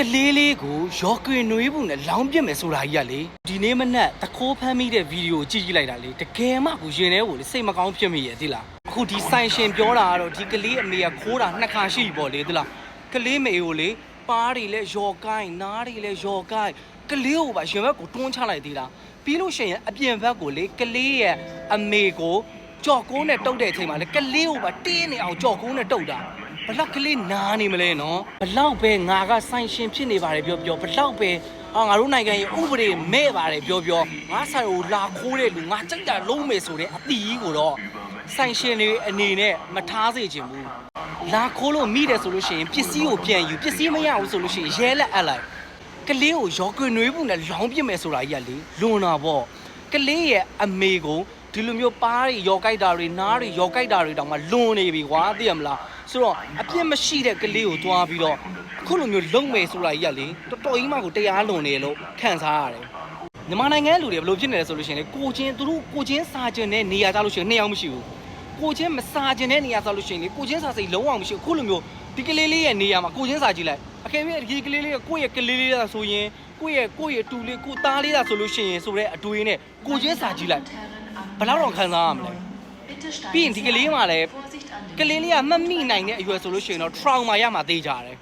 ကလေးလေးကိုရောကွင်နွေးဘူးနဲ့လောင်းပြစ်မယ်ဆိုတာကြီးကလေဒီနေ့မနက်တခိုးဖမ်းမိတဲ့ဗီဒီယိုကြည့်ကြည့်လိုက်တာလေတကယ်မှကိုရင်ထဲကိုလေစိတ်မကောင်းဖြစ်မိရဲ့သိလားအခုဒီဆိုင်ရှင်ပြောတာကတော့ဒီကလေးအမေကခိုးတာနှစ်ခါရှိပြီပေါ့လေသိလားကလေးမေကိုလေပါးတွေလည်းယော်ကိုင်းနားတွေလည်းယော်ကိုင်းကလေးကိုပါရင်ဘက်ကိုတွန်းချလိုက်သေးလားပြီးလို့ရှိရင်အပြင်ဘက်ကိုလေကလေးရဲ့အမေကိုကြော်ကုန်းနဲ့တုတ်တဲ့အချိန်မှာလေကလေးကိုပါတင်းနေအောင်ကြော်ကုန်းနဲ့တုတ်တာ ဘလောက်ကလေးနားနေမလဲနော်ဘလောက်ပဲငါကဆိုင်ရှင်ဖြစ်နေပါတယ်ပြောပြောဘလောက်ပဲအာငါတို့နိုင်ငံရဲ့ဥပဒေမဲ့ပါတယ်ပြောပြောငါဆိုင်ကိုလာခိုးတဲ့လူငါကြိုက်တာလုံးမယ်ဆိုတဲ့အတီးကြီးကိုတော့ဆိုင်ရှင်တွေအနေနဲ့မထားစေချင်ဘူးလာခိုးလို့မိတယ်ဆိုလို့ရှိရင်ပစ္စည်းကိုပြန်ယူပစ္စည်းမရဘူးဆိုလို့ရှိရင်ရဲလက်အပ်လိုက်ကလေးကိုရောကွနွေးဘူးနဲ့လောင်းပြစ်မယ်ဆိုတာကြီးကလေလွန်တာပေါ့ကလေးရဲ့အမေကို ဒီလိုမျိုးပါးတွေရောကြိုက်တာတွေနားတွေရောကြိုက်တာတွေတောင်မှလွန်နေပြီကွာသိရမလားဆိုတော့အပြစ်မရှိတဲ့ကလေးကိုသွားပြီးတော့အခုလိုမျိုးလုံမယ်ဆိုတာကြီးကလေတော်တော်ကြီးမှကိုတရားလွန်နေလို့ခံစားရတယ်မြန်မာနိုင်ငံလူတွေဘယ်လိုဖြစ်နေလဲဆိုလို့ရှိရင်လေကိုချင်းသူတို့ကိုချင်းစာကျင်တဲ့နေရာကြလို့ရှိရင်နှစ်ယောက်မရှိဘူးကိုချင်းမစာကျင်တဲ့နေရာဆိုလို့ရှိရင်လေကိုချင်းစာစိတ်လုံးဝမရှိဘူးအခုလိုမျိုးဒီကလေးလေးရဲ့နေရာမှာကိုချင်းစာကြည့်လိုက်အကယ်၍ဒီကလေးလေးကကိုယ့်ရဲ့ကလေးလေးလားဆိုရင်ကိုယ့်ရဲ့ကိုယ့်ရဲ့တူလေးကိုသားလေးလားဆိုလို့ရှိရင်ဆိုတဲ့အတွေးနဲ့ကိုချင်းစာကြည့်လိုက် ဘယ်လောက်တော့ခံစားရမလဲ ပြီးရင်ဒီကလေးမှလည်းကလေးလေးကမမိနိုင်တဲ့အရွယ်ဆိုလို့ရှိရင်တော့ trauma ရမှာသိကြတယ်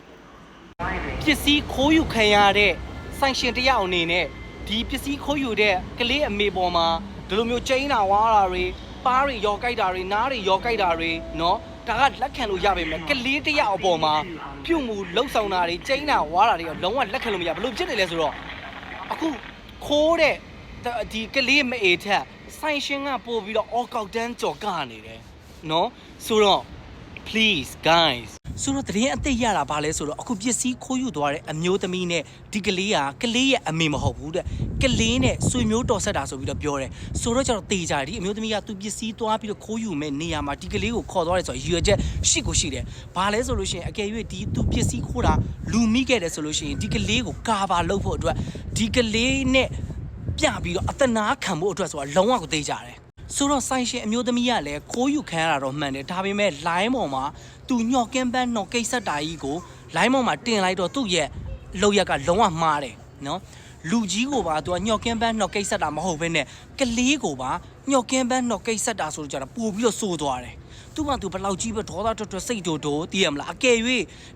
ပစ္စည်းခိုးယူခံရတဲ့ဆိုင်ရှင်တစ်ယောက်အနေနဲ့ဒီပစ္စည်းခိုးယူတဲ့ကလေးအမေပေါ်မှာဒီလိုမျိုးကျိန်းတာဝါတာတွေပါးတွေရောကြိုက်တာတွေနားတွေရောကြိုက်တာတွေเนาะဒါကလက်ခံလို့ရပါမယ်ကလေးတစ်ယောက်အပေါ်မှာပြုတ်မှုလှုပ်ဆောင်တာတွေကျိန်းတာဝါတာတွေကလုံးဝလက်ခံလို့မရဘလို့ဖြစ်နေလဲဆိုတော့အခုခိုးတဲ့ဒီကလေးမအေထက် ဆိုင်ရှင်ကပို့ပြီးတော့အော်ကောက်တန်းကြော်ကနေတယ်နော်ဆိုတော့ please guys ဆိုတော့တရင်အသက်ရတာဘာလဲဆိုတော့အခုပစ္စည်းခိုးယူသွားတဲ့အမျိုးသမီးနဲ့ဒီကလေးကကလေးရဲ့အမေမဟုတ်ဘူးတဲ့ကလေးနဲ့ဆွေမျိုးတော်ဆက်တာဆိုပြီးတော့ပြောတယ်ဆိုတော့ကျတော့တေးကြတယ်ဒီအမျိုးသမီးကသူပစ္စည်းသွားပြီးတော့ခိုးယူမဲ့နေရာမှာဒီကလေးကိုခေါ်သွားတယ်ဆိုတော့ရည်ရွယ်ချက်ရှိကိုရှိတယ်ဘာလဲဆိုလို့ရှိရင်အကယ်၍ဒီသူပစ္စည်းခိုးတာလူမိခဲ့တယ်ဆိုလို့ရှိရင်ဒီကလေးကိုကာဗာလုပ်ဖို့အတွက်ဒီကလေးနဲ့ ပြပြီးတော့အသနာခံဖို့အတွက်ဆိုတာလုံးဝကိုတေးကြတယ်ဆိုတော့ဆိုင်ရှင်အမျိုးသမီးကလည်းခိုးယူခံရတာတော့မှန်တယ်ဒါပေမဲ့ line ပေါ်မှာသူညှော့ကင်းပန်းတော့ကိစ္စတာကြီးကို line ပေါ်မှာတင်လိုက်တော့သူ့ရဲ့လောက်ရက်ကလုံးဝမှားတယ်နော်လူကြီးကိုပါသူကညှော့ကင်းပန်းတော့ကိစ္စတာမဟုတ်ဘဲနဲ့ကလေးကိုပါညှော့ကင်းပန်းတော့ကိစ္စတာဆိုကြတာပို့ပြီးတော့စိုးသွားတယ်သူ့မှာသူဘယ်လောက်ကြီးပဲဒေါသတွတ်တွတ်စိတ်တိုးတိုးတည်ရမလားအကယ်၍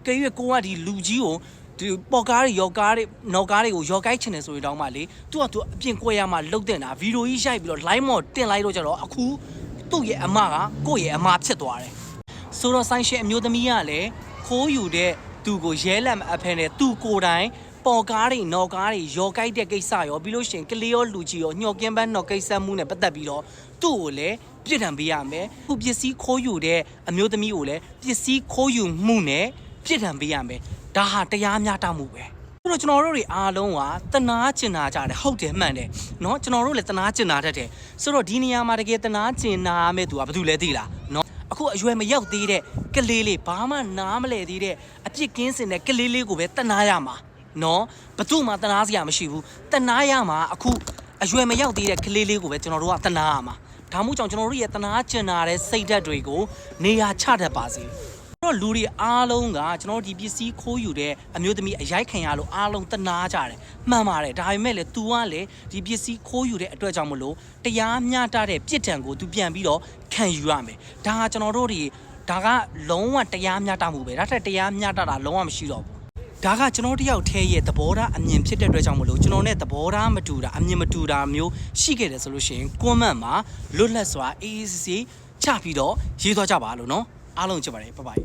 ကယ်၍ကိုကဒီလူကြီးကို ဒီပေါ်ကားတွေရောကားတွေနော်ကားတွေကိုရောကိုက်ချင်တယ်ဆိုရင်တောင်းမှလေသူကသူအပြင်ကွဲရမှာလုတ်တင်တာဗီဒီယိုကြီးရိုက်ပြီးတော့ line မော်တင်လိုက်တော့ကြတော့အခုသူ့ရဲ့အမကကိုယ့်ရဲ့အမဖြစ်သွားတယ်ဆိုတော့ဆိုင်ရှင်အမျိုးသမီးကလည်းခိုးယူတဲ့သူကိုရဲလက်မအဖဲနဲ့သူကိုယ်တိုင်ပေါ်ကားတွေနော်ကားတွေရောကိုက်တဲ့ကိစ္စရောပြီးလို့ရှိရင်ကလေးရောလူကြီးရောညှော်ကင်းပန်းနော်ကိစ္စမှုနဲ့ပတ်သက်ပြီးတော့သူ့ကိုလည်းပြစ်ဒဏ်ပေးရမယ်ခုပစ္စည်းခိုးယူတဲ့အမျိုးသမီးကိုလည်းပစ္စည်းခိုးယူမှုနဲ့ပြစ်ဒဏ်ပေးရမယ် ဒါဟာတရားမျှတမှုပဲ ဆိုတော့ကျွန်တော်တို့တွေအားလုံးကတနာကျင်နာကြတယ်ဟုတ်တယ်မှန်တယ်เนาะကျွန်တော်တို့လည်းတနာကျင်နာတတ်တယ်ဆိုတော့ဒီနေရာမှာတကယ်တနာကျင်နာမဲ့သူကဘာလို့လဲသိလားเนาะအခုအရွယ်မရောက်သေးတဲ့ကလေးလေးဘာမှနားမလဲသေးတဲ့အပြစ်ကင်းစင်တဲ့ကလေးလေးကိုပဲတနာရမှာเนาะဘသူမှတနာစရာမရှိဘူးတနာရမှာအခုအရွယ်မရောက်သေးတဲ့ကလေးလေးကိုပဲကျွန်တော်တို့ကတနာရမှာဒါမှမဟုတ်ကြောင့်ကျွန်တော်တို့ရဲ့တနာကျင်နာတဲ့စိတ်ဓာတ်တွေကိုနေရာချတတ်ပါစေ တော့လူတွေအားလုံးကကျွန်တော်တို့ဒီပစ္စည်းခိုးယူတဲ့အမျိုးသမီးအရိုက်ခံရလို့အားလုံးတနာကြတယ်မှန်ပါတယ်ဒါပေမဲ့လေ तू ကလေဒီပစ္စည်းခိုးယူတဲ့အတွက်ကြောင့်မလို့တရားမျှတတဲ့ပြစ်ဒဏ်ကို तू ပြန်ပြီးတော့ခံယူရမယ်ဒါကကျွန်တော်တို့တွေဒါကလုံးဝတရားမျှတမှုပဲဒါထက်တရားမျှတတာလုံးဝမရှိတော့ဘူးဒါကကျွန်တော်တယောက်တည်းရဲ့သဘောထားအမြင်ဖြစ်တဲ့အတွက်ကြောင့်မလို့ကျွန်တော်နဲ့သဘောထားမတူတာအမြင်မတူတာမျိုးရှိခဲ့တယ်ဆိုလို့ရှိရင် comment မှာလွတ်လပ်စွာအေးအေးဆေးဆေးချပြီးတော့ရေးသွားကြပါလို့နော် အားလုံးချစ်ပါတယ်ဘိုင်ဘိုင်